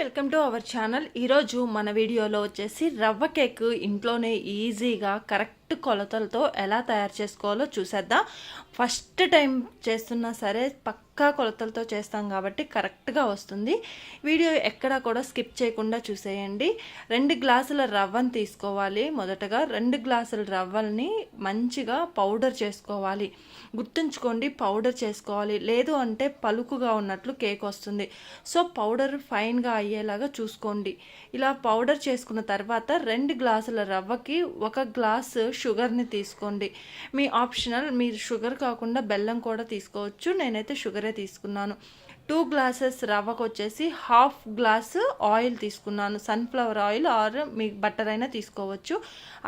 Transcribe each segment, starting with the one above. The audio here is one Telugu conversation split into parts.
Welcome to our channel. ఈరోజు మన వీడియోలో వచ్చేసి రవ్వ కేక్ ఇంట్లోనే ఈజీగా కరెక్ట్ కొలతలతో ఎలా తయారు చేసుకోవాలో చూసేద్దాం. ఫస్ట్ టైం చేస్తున్నా సరే పక్కా కొలతలతో చేస్తాం కాబట్టి కరెక్ట్గా వస్తుంది. వీడియో ఎక్కడా కూడా స్కిప్ చేయకుండా చూసేయండి. రెండు గ్లాసుల రవ్వను తీసుకోవాలి. మొదటగా రెండు గ్లాసుల రవ్వల్ని మంచిగా పౌడర్ చేసుకోవాలి. గుర్తుంచుకోండి పౌడర్ చేసుకోవాలి. లేదు అంటే పలుకుగా ఉన్నట్లు కేక్ వస్తుంది. సో పౌడర్ ఫైన్గా అయ్యేలాగా చూసుకోండి. ఇలా పౌడర్ చేసుకున్న తర్వాత రెండు గ్లాసుల రవ్వకి ఒక గ్లాసు షుగర్ని తీసుకోండి. మీ ఆప్షనల్ మీరు షుగర్ కాకుండా బెల్లం కూడా తీసుకోవచ్చు. నేనైతే షుగరే తీసుకున్నాను. టూ గ్లాసెస్ రవ్వకు వచ్చేసి హాఫ్ గ్లాస్ ఆయిల్ తీసుకున్నాను. సన్ఫ్లవర్ ఆయిల్ ఆర్ మీ బట్టర్ అయినా తీసుకోవచ్చు.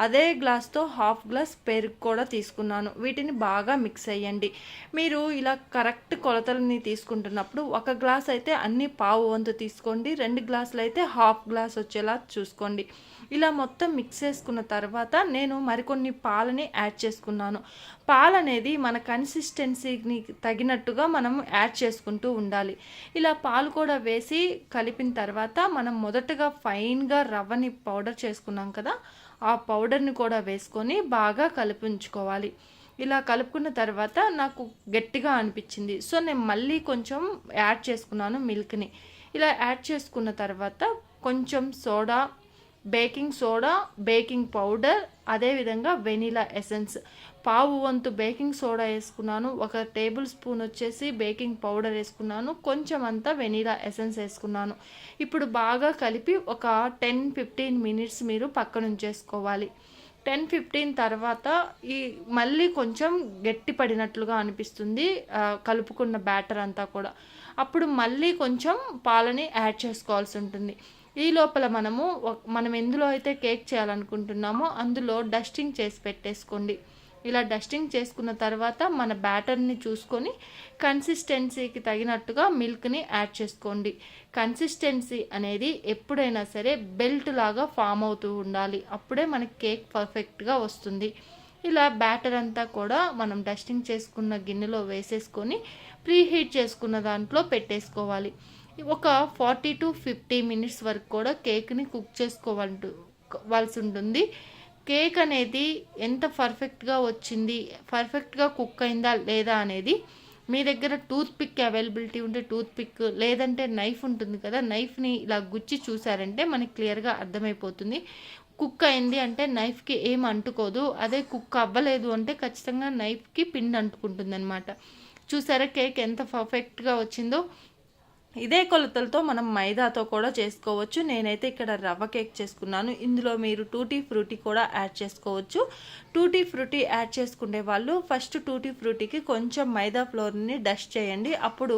అదే గ్లాస్తో హాఫ్ గ్లాస్ పెరుగు కూడా తీసుకున్నాను. వీటిని బాగా మిక్స్ అయ్యండి మీరు ఇలా కరెక్ట్ కొలతలని తీసుకుంటున్నప్పుడు ఒక గ్లాస్ అయితే అన్ని పావు వంతు తీసుకోండి. రెండు గ్లాసులు అయితే హాఫ్ గ్లాస్ వచ్చేలా చూసుకోండి. ఇలా మొత్తం మిక్స్ చేసుకున్న తర్వాత నేను మరికొన్ని పాలని యాడ్ చేసుకున్నాను. పాలు అనేది మన కన్సిస్టెన్సీని తగినట్టుగా మనం యాడ్ చేసుకుంటూ ఉండాలి. ఇలా పాలు కూడా వేసి కలిపిన తర్వాత మనం మొదటగా ఫైన్గా రవ్వని పౌడర్ చేసుకున్నాం కదా ఆ పౌడర్ని కూడా వేసుకొని బాగా కలిపించుకోవాలి. ఇలా కలుపుకున్న తర్వాత నాకు గట్టిగా అనిపించింది. సో నేను మళ్ళీ కొంచెం యాడ్ చేసుకున్నాను మిల్క్ని ఇలా యాడ్ చేసుకున్న తర్వాత కొంచెం soda baking soda baking powder అదేవిధంగా వెనీలా ఎసెన్స్. పావు వంతు బేకింగ్ సోడా వేసుకున్నాను ఒక టేబుల్ స్పూన్ వచ్చేసి బేకింగ్ పౌడర్ వేసుకున్నాను కొంచెం అంతా వెనీలా ఎసెన్స్ వేసుకున్నాను. ఇప్పుడు బాగా కలిపి ఒక టెన్ ఫిఫ్టీన్ మినిట్స్ మీరు పక్కన ఉంచేసుకోవాలి. టెన్ ఫిఫ్టీన్ తర్వాత ఈ మళ్ళీ కొంచెం గట్టి పడినట్లుగా అనిపిస్తుంది కలుపుకున్న బ్యాటర్ అంతా కూడా. అప్పుడు మళ్ళీ కొంచెం పాలని యాడ్ చేసుకోవాల్సి ఉంటుంది. ఈ లోపల మనము మనం ఎందులో అయితే కేక్ చేయాలనుకుంటున్నామో అందులో డస్టింగ్ చేసి పెట్టేసుకోండి. ఇలా డస్టింగ్ చేసుకున్న తర్వాత మన బ్యాటర్ని చూసుకొని కన్సిస్టెన్సీకి తగినట్టుగా మిల్క్ని యాడ్ చేసుకోండి. కన్సిస్టెన్సీ అనేది ఎప్పుడైనా సరే బెల్ట్ లాగా ఫామ్ అవుతూ ఉండాలి. అప్పుడే మనకి కేక్ పర్ఫెక్ట్గా వస్తుంది. ఇలా బ్యాటర్ అంతా కూడా మనం డస్టింగ్ చేసుకున్న గిన్నెలో వేసేసుకొని ప్రీహీట్ చేసుకున్న దాంట్లో పెట్టేసుకోవాలి. ఒక ఫార్టీ టు ఫిఫ్టీ మినిట్స్ వరకు కూడా కేక్ని కుక్ చేసుకోవాల్సి ఉంటుంది కేక్ అనేది ఎంత పర్ఫెక్ట్గా వచ్చింది పర్ఫెక్ట్గా కుక్ అయిందా లేదా అనేది మీ దగ్గర టూత్ పిక్ అవైలబిలిటీ ఉంటే టూత్ పిక్ లేదంటే నైఫ్ ఉంటుంది కదా నైఫ్ని ఇలా గుచ్చి చూసారంటే మనకి క్లియర్గా అర్థమైపోతుంది. కుక్ అయింది అంటే నైఫ్కి ఏం అంటుకోదు అదే కుక్ అవ్వలేదు అంటే ఖచ్చితంగా నైఫ్కి పిండి అంటుకుంటుంది అనమాట చూసారా కేక్ ఎంత పర్ఫెక్ట్గా వచ్చిందో? ఇదే కొలతలతో మనం మైదాతో కూడా చేసుకోవచ్చు. నేనైతే ఇక్కడ రవ్వ కేక్ చేసుకున్నాను. ఇందులో మీరు టూటీ ఫ్రూటీ కూడా యాడ్ చేసుకోవచ్చు. టూటీ ఫ్రూటీ యాడ్ చేసుకునే వాళ్ళు ఫస్ట్ టూటీ ఫ్రూటీకి కొంచెం మైదా ఫ్లోర్ని డస్ట్ చేయండి. అప్పుడు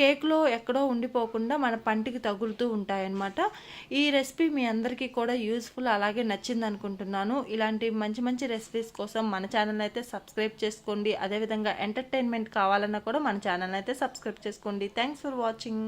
కేక్లో ఎక్కడో ఉండిపోకుండా మన పంటికి తగులుతూ ఉంటాయన్నమాట. ఈ రెసిపీ మీ అందరికీ కూడా యూస్ఫుల్ అలాగే నచ్చింది అనుకుంటున్నాను. ఇలాంటి మంచి మంచి రెసిపీస్ కోసం మన ఛానల్ అయితే సబ్స్క్రైబ్ చేసుకోండి. అదేవిధంగా ఎంటర్టైన్మెంట్ కావాలన్నా కూడా మన ఛానల్ అయితే సబ్స్క్రైబ్ చేసుకోండి. Thanks for watching.